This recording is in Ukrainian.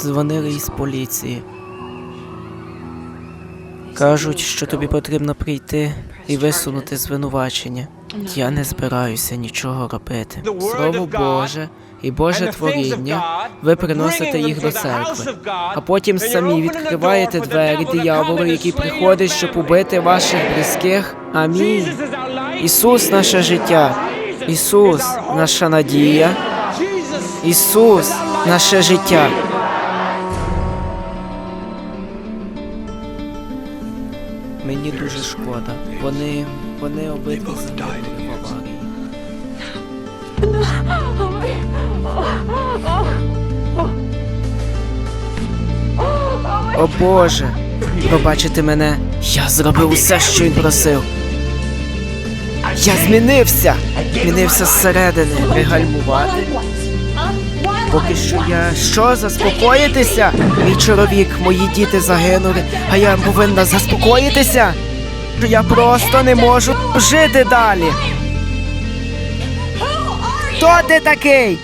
Дзвонили із поліції. Кажуть, що тобі потрібно прийти і висунути звинувачення. Я не збираюся нічого робити. Слово Боже і Боже творіння, ви приносите їх до церкви, а потім самі відкриваєте двері дияволу, який приходить, щоб убити ваших близьких. Амінь. Ісус наше життя. Ісус наша надія. Ісус наше життя. Мені дуже шкода. Вони. вони обидва загинули. О Боже, пробачите мене. Я зробив усе, що він просив. Я змінився! Змінився зсередини. Пригальмувати. Поки що я що, заспокоїтися? Мій чоловік, мої діти загинули, а я повинна заспокоїтися? Я просто не можу жити далі. Хто ти такий?